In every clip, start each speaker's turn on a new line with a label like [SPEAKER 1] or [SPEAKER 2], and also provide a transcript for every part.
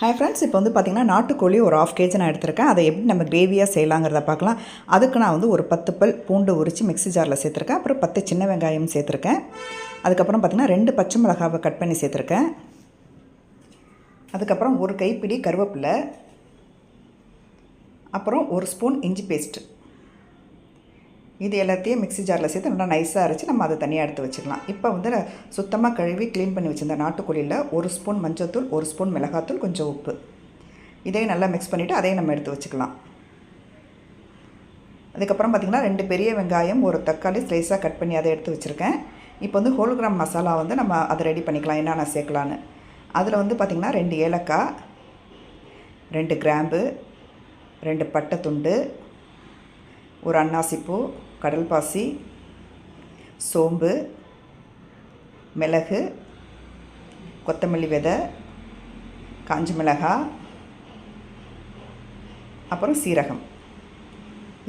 [SPEAKER 1] Hi friends இப்போ வந்து பார்த்திங்கன்னா நாட்டுக்கோழி ஒரு ஆஃப் கேஜி நான் எடுத்திருக்கேன். அதை எப்படி நம்ம கிரேவியாக செய்யலாங்கிறத பார்க்கலாம். அதுக்கு நான் வந்து ஒரு பத்து பல் பூண்டு உரித்து மிக்ஸி ஜாரில் சேர்த்துருக்கேன். அப்புறம் பத்து சின்ன வெங்காயம் சேர்த்துருக்கேன். அதுக்கப்புறம் பார்த்திங்கன்னா ரெண்டு பச்சை மிளகாவை கட் பண்ணி சேர்த்துருக்கேன். அதுக்கப்புறம் ஒரு கைப்பிடி கருவேப்பிலை. அப்புறம் ஒரு ஸ்பூன் இஞ்சி பேஸ்ட்டு இது எல்லாத்தையும் மிக்ஸி ஜாரில் சேர்த்து நல்லா நைஸாக அரைச்சி நம்ம அதை தனியாக எடுத்து வச்சுக்கலாம் இப்போ வந்து சுத்தமாக கழுவி க்ளீன் பண்ணி வச்சுருந்த நாட்டுக்கோழியில் ஒரு ஸ்பூன் மஞ்சத்தூள் ஒரு ஸ்பூன் மிளகாத்தூள் கொஞ்சம் உப்பு. இதையும் நல்லா மிக்ஸ் பண்ணிவிட்டு அதையும் நம்ம எடுத்து வச்சுக்கலாம். அதுக்கப்புறம் பார்த்திங்கன்னா ரெண்டு பெரிய வெங்காயம் ஒரு தக்காளி ஸ்லைஸாக கட் பண்ணி அதை எடுத்து வச்சுருக்கேன். இப்போ வந்து ஹோல்கிராம் மசாலா வந்து நம்ம அதை ரெடி பண்ணிக்கலாம் என்னென்ன சேர்க்கலான்னு அதில் வந்து பார்த்திங்கன்னா ரெண்டு ஏலக்காய் ரெண்டு கிராம்பு ரெண்டு பட்டை துண்டு ஒரு அன்னாசிப்பூ கடல் பாசி சோம்பு மிளகு கொத்தமல்லி விதை காஞ்சி மிளகாய் அப்புறம் சீரகம்.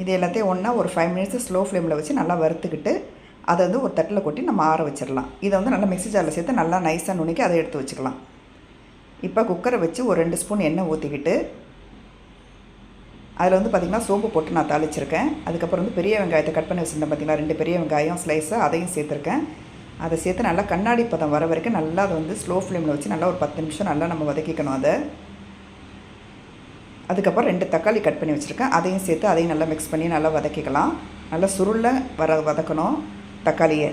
[SPEAKER 1] இது எல்லாத்தையும் ஒன்றா ஒரு ஃபைவ் மினிட்ஸ் ஸ்லோ ஃப்ளேமில் வச்சு நல்லா வறுத்துக்கிட்டு அதை வந்து ஒரு தட்டில் கொட்டி நம்ம ஆற வச்சிடலாம். இதை வந்து நல்லா மிக்ஸி ஜாரில் சேர்த்து நல்லா நைஸாக நுணுக்கி அதை எடுத்து வச்சுக்கலாம். இப்போ குக்கரை வச்சு ஒரு ரெண்டு ஸ்பூன் எண்ணெய் ஊற்றிக்கிட்டு அதில் வந்து பார்த்திங்கன்னா சோம்பு போட்டு நான் தாளிச்சிருக்கேன். அதுக்கப்புறம் வந்து பெரிய வெங்காயத்தை கட் பண்ணி வச்சுருந்தேன் பார்த்திங்களா ரெண்டு பெரிய வெங்காயம் ஸ்லைஸாக அதையும் சேர்த்துருக்கேன். அதை சேர்த்து நல்லா கண்ணாடி பதம் வர வரைக்கும் நல்லா அதை வந்து ஸ்லோ ஃப்ளேமில் வச்சு நல்லா ஒரு பத்து நிமிஷம் நல்லா நம்ம வதக்கிக்கணும் அதை. அதுக்கப்புறம் ரெண்டு தக்காளி கட் பண்ணி வச்சுருக்கேன். அதையும் சேர்த்து அதையும் நல்லா மிக்ஸ் பண்ணி நல்லா வதக்கிக்கலாம். நல்லா சுருளில் வர வதக்கணும் தக்காளியை.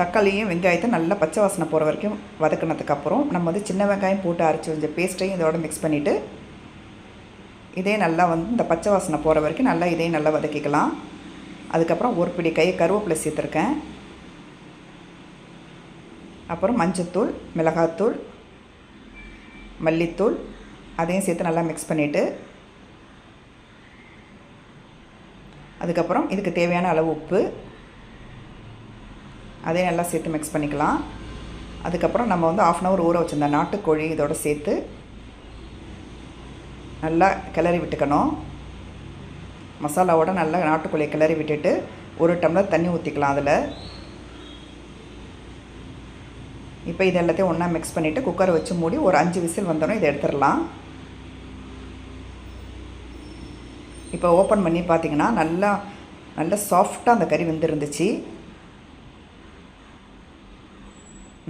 [SPEAKER 1] தக்காளியும் வெங்காயத்தை நல்லா பச்சை வாசனை போகிற வரைக்கும் வதக்கினதுக்கப்புறம் நம்ம வந்து சின்ன வெங்காயம் போட்டு அரைச்சி வச்ச பேஸ்ட்டையும் இதோட மிக்ஸ் பண்ணிவிட்டு இதே நல்லா வந்து இந்த பச்சை வாசனை போகிற வரைக்கும் நல்லா இதையும் நல்லா வதக்கிக்கலாம். அதுக்கப்புறம் ஒரு பிடி கை கருவேப்பிலை சேர்த்துருக்கேன். அப்புறம் மஞ்சத்தூள் மிளகாத்தூள் மல்லித்தூள் அதையும் சேர்த்து நல்லா மிக்ஸ் பண்ணிவிட்டு அதுக்கப்புறம் இதுக்கு தேவையான அளவு உப்பு அதையும் நல்லா சேர்த்து மிக்ஸ் பண்ணிக்கலாம். அதுக்கப்புறம் நம்ம வந்து ஆஃப் அன் ஹவர் ஊற வச்சுருந்த நாட்டுக்கோழி இதோட சேர்த்து நல்லா கிளறி விட்டுக்கணும். மசாலாவோட நல்லா நாட்டுக்கோழியை கிளறி விட்டுட்டு ஒரு டம்ளர் தண்ணி ஊற்றிக்கலாம் அதில். இப்போ இது எல்லாத்தையும் ஒன்றா மிக்ஸ் பண்ணிவிட்டு குக்கரை வச்சு மூடி ஒரு அஞ்சு விசில் வந்தோடனே இதை எடுத்துடலாம். இப்போ ஓப்பன் பண்ணி பார்த்தீங்கன்னா நல்லா நல்லா சாஃப்டாக அந்த கறி வெந்துருந்துச்சு.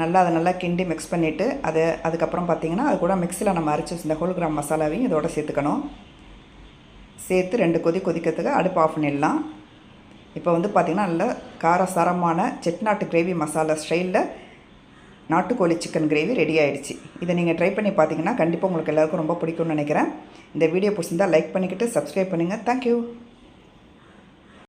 [SPEAKER 1] நல்லா அதை நல்லா கிண்டி மிக்ஸ் பண்ணிவிட்டு அது அதுக்கப்புறம் பார்த்திங்கன்னா அது கூட மிக்ஸியில் நம்ம அரைச்சி வச்சிருந்த ஹோல் கிராம் மசாலாவையும் இதோட சேர்த்துக்கணும். சேர்த்து ரெண்டு கொதி கொதிக்கிறதுக்கு அடுப்பு ஆஃப் பண்ணிடலாம். இப்போ வந்து பார்த்திங்கன்னா நல்ல காரசாரமான செட்நாட்டு கிரேவி மசாலா ஸ்டைலில் நாட்டுக்கோழி சிக்கன் கிரேவி ரெடி ஆகிடுச்சு இதை நீங்கள் ட்ரை பண்ணி பார்த்தீங்கன்னா கண்டிப்பாக உங்களுக்கு எல்லாருக்கும் ரொம்ப பிடிக்கும்னு நினைக்கிறேன். இந்த வீடியோ பிடிச்சிருந்தால் லைக் பண்ணிக்கிட்டு சப்ஸ்கிரைப் பண்ணுங்கள் தேங்க்யூ